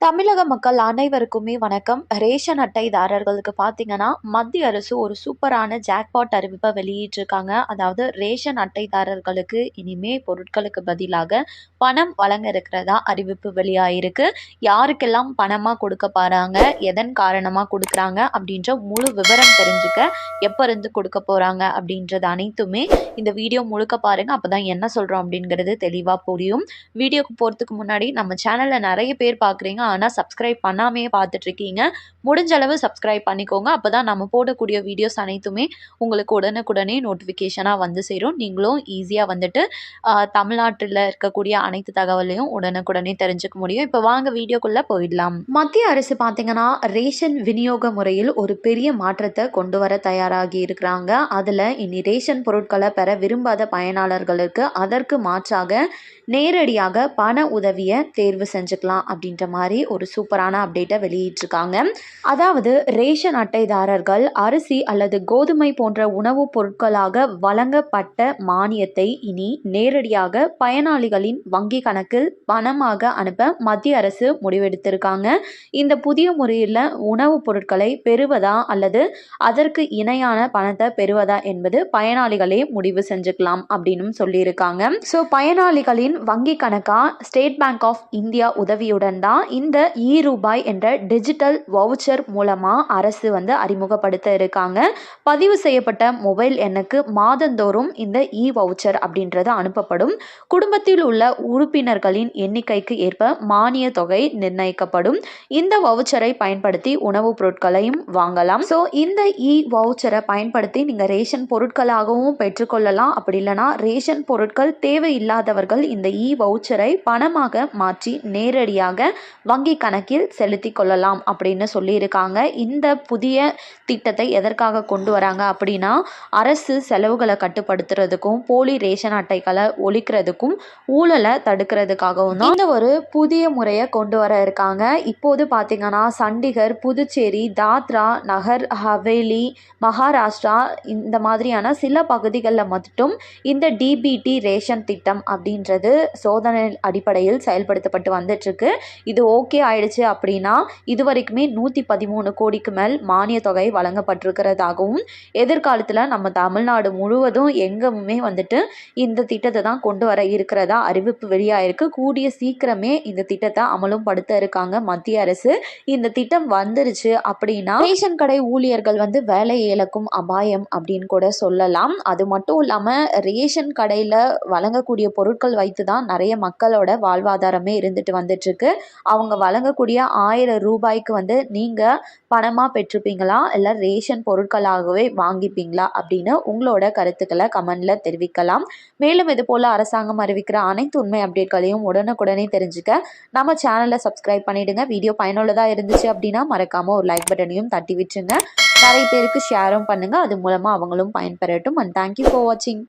தமிழக மக்கள் அனைவருக்குமே வணக்கம். ரேஷன் அட்டைதாரர்களுக்கு பார்த்தீங்கன்னா மத்திய அரசு ஒரு சூப்பரான ஜாக்பாட் அறிவிப்பை வெளியிட்டிருக்காங்க. அதாவது ரேஷன் அட்டைதாரர்களுக்கு இனிமே பொருட்களுக்கு பதிலாக பணம் வழங்க இருக்கிறதா அறிவிப்பு வெளியாயிருக்கு. யாருக்கெல்லாம் பணமாக கொடுக்க போகிறாங்க எதன் காரணமாக கொடுக்குறாங்க அப்படின்ற முழு விவரம் தெரிஞ்சுக்க எப்போ இருந்து கொடுக்க போகிறாங்க அப்படின்றது அனைத்துமே இந்த வீடியோ முழுக்க பாருங்கள் அப்போ தான் என்ன சொல்கிறோம் அப்படிங்கிறது தெளிவாக புரியும். வீடியோக்கு போகிறதுக்கு முன்னாடி நம்ம சேனலில் நிறைய பேர் பார்க்குறீங்க ஆனால் சப்ஸ்கிரைப் பண்ணாமையே பார்த்துட்ருக்கீங்க. முடிஞ்ச அளவு சப்ஸ்கிரைப் பண்ணிக்கோங்க. அப்போ தான் நம்ம போடக்கூடிய வீடியோஸ் அனைத்துமே உங்களுக்கு உடனுக்குடனே நோட்டிஃபிகேஷனாக வந்து சேரும். நீங்களும் ஈஸியாக வந்துட்டு தமிழ்நாட்டில் இருக்கக்கூடிய அனைத்து தகவலையும் உடனுக்குடனே தெரிஞ்சுக்க முடியும். இப்போ வாங்க வீடியோக்குள்ளே போயிடலாம். மத்திய அரசு பார்த்தீங்கன்னா ரேஷன் விநியோக முறையில் ஒரு பெரிய மாற்றத்தை கொண்டு வர தயாராகி இருக்கிறாங்க. அதில் இனி ரேஷன் பொருட்களை பெற விரும்பாத பயனாளர்களுக்கு அதற்கு மாற்றாக நேரடியாக பண உதவியை தேர்வு செஞ்சுக்கலாம் அப்படின்ற மாதிரி ஒரு சூப்பரான அப்டேட்டை வெளியிட்டிருக்காங்க. அதாவது ரேஷன் அட்டைதாரர்கள் அரிசி அல்லது கோதுமை போன்ற உணவுப் பொருட்களாக வழங்கப்பட்ட மானியத்தை இனி நேரடியாக பயனாளிகளின் வங்கி கணக்கில் பணமாக அனுப்ப மத்திய அரசு முடிவெடுத்திருக்காங்க. இந்த புதிய முறையில் உணவுப் பொருட்களை பெறுவதா அல்லது அதற்கு இணையான பணத்தை பெறுவதா என்பது பயனாளிகளே முடிவு செஞ்சுக்கலாம் அப்படின்னு சொல்லியிருக்காங்க. ஸோ பயனாளிகளின் வங்கி கணக்கா? ஸ்டேட் பேங்க் ஆஃப் இந்தியா உதவியுடன் தான் இந்த இந்த இ ரூபாய் என்ற டிஜிட்டல் வவுச்சர் மூலமாக அரசு வந்து அறிமுகப்படுத்த இருக்காங்க. பதிவு செய்யப்பட்ட மொபைல் எண்ணுக்கு மாதந்தோறும் இந்த இ வவுச்சர் அப்படின்றது அனுப்பப்படும். குடும்பத்தில் உள்ள உறுப்பினர்களின் எண்ணிக்கைக்கு ஏற்ப மானிய தொகை நிர்ணயிக்கப்படும். இந்த வவுச்சரை பயன்படுத்தி உணவுப் பொருட்களையும் வாங்கலாம். ஸோ இந்த இ வவுச்சரை பயன்படுத்தி நீங்கள் ரேஷன் பொருட்களாகவும் பெற்றுக்கொள்ளலாம். அப்படி இல்லைனா ரேஷன் பொருட்கள் தேவையில்லாதவர்கள் இந்த இ வவுச்சரை பணமாக மாற்றி நேரடியாக வங்கி கணக்கில் செலுத்தி கொள்ளலாம் அப்படின்னு சொல்லியிருக்காங்க. இந்த புதிய திட்டத்தை எதற்காக கொண்டு வராங்க அப்படின்னா அரசு செலவுகளை கட்டுப்படுத்துறதுக்கும் போலி ரேஷன் அட்டைகளை ஒழிக்கிறதுக்கும் ஊழலை தடுக்கிறதுக்காகவும் தான் இந்த ஒரு புதிய முறையை கொண்டு வர இருக்காங்க. இப்போது பார்த்தீங்கன்னா சண்டிகர் புதுச்சேரி தாத்ரா நகர் ஹவேலி மகாராஷ்டிரா இந்த மாதிரியான சில பகுதிகளில் மட்டும் இந்த டிபிடி ரேஷன் திட்டம் அப்படின்றது சோதனை அடிப்படையில் செயல்படுத்தப்பட்டு வந்துட்டுருக்கு இது ஓகே ஆயிடுச்சு அப்படின்னா இது வரைக்குமே நூற்றி பதிமூணு கோடிக்கு மேல் மானிய தொகை வழங்கப்பட்டிருக்கிறதாகவும் எதிர்காலத்தில் நம்ம தமிழ்நாடு முழுவதும் எங்குமே வந்துட்டு இந்த திட்டத்தை தான் கொண்டு வர இருக்கிறதா அறிவிப்பு வெளியாயிருக்கு. கூடிய சீக்கிரமே இந்த திட்டத்தை அமலும் படுத்த இருக்காங்க மத்திய அரசு. இந்த திட்டம் வந்துருச்சு அப்படின்னா ரேஷன் கடை ஊழியர்கள் வந்து வேலை இழக்கும் அபாயம் அப்படின்னு கூட சொல்லலாம். அது மட்டும் இல்லாமல் ரேஷன் கடையில் வழங்கக்கூடிய பொருட்கள் வைத்து தான் நிறைய மக்களோட வாழ்வாதாரமே இருந்துட்டு வந்துட்டு இருக்கு. அவங்க அவங்க வழங்கக்கூடிய ஆயிரம் ரூபாய்க்கு வந்து நீங்கள் பணமாக பெற்றுப்பீங்களா இல்லை ரேஷன் பொருட்களாகவே வாங்கிப்பீங்களா? அப்படின்னு உங்களோட கருத்துக்களை கமெண்ட்ல தெரிவிக்கலாம். மேலும் இது போல் அரசாங்கம் அறிவிக்கிற அனைத்து உண்மை அப்டேட்களையும் உடனுக்குடனே தெரிஞ்சுக்க நம்ம சேனலை சப்ஸ்கிரைப் பண்ணிடுங்க. வீடியோ பயனுள்ளதாக இருந்துச்சு அப்படின்னா மறக்காமல் ஒரு லைக் பட்டனையும் தட்டி விட்டுருங்க. நிறைய பேருக்கு ஷேரும் பண்ணுங்கள் அது மூலமாக அவங்களும் பயன்பெறட்டும். அண்ட் தேங்க்யூ ஃபார் வாட்சிங்